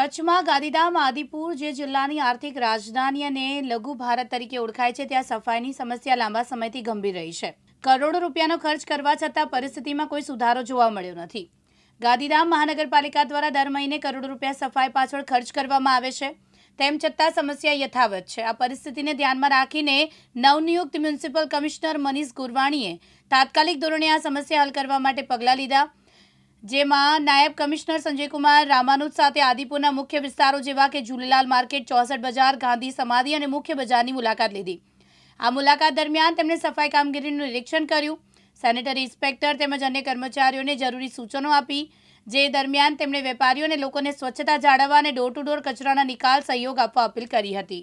કચ્છમાં ગાંધીધામ, આદિપુર જે જિલ્લાની આર્થિક રાજધાની અને લઘુ ભારત તરીકે ઓળખાય છે, ત્યાં સફાઈની સમસ્યા લાંબા સમયથી ગંભીર રહી છે. કરોડો રૂપિયાનો ખર્ચ કરવા છતાં પરિસ્થિતિમાં કોઈ સુધારો જોવા મળ્યો નથી. ગાંધીધામ મહાનગરપાલિકા દ્વારા દર મહિને કરોડો રૂપિયા સફાઈ પાછળ ખર્ચ કરવામાં આવે છે. તેમ છતાં સમસ્યા યથાવત છે. આ પરિસ્થિતિને ધ્યાનમાં રાખીને નવનિયુક્ત મ્યુનિસિપલ કમિશનર મનીષ ગુરવાણીએ તાત્કાલિક ધોરણે આ સમસ્યા હલ કરવા માટે પગલાં લીધા. જેમાં નાયબ કમિશનર સંજયકુમાર, રામાનુજ સાથે આદિપુરના મુખ્ય વિસ્તારો જેવા કે ઝૂલેલાલ માર્કેટ, ચોસઠ બજાર, ગાંધી સમાધિ અને મુખ્ય બજારની મુલાકાત લીધી. આ મુલાકાત દરમિયાન તેમણે સફાઈ કામગીરીનું નિરીક્ષણ કર્યું. સેનેટરી ઇન્સ્પેક્ટર તેમજ અન્ય કર્મચારીઓને જરૂરી સૂચનો આપી, જે દરમિયાન તેમણે વેપારીઓ અને લોકોને સ્વચ્છતા જાળવવા અને ડોર ટુ ડોર કચરાના નિકાલ સહયોગ આપવા અપીલ કરી હતી.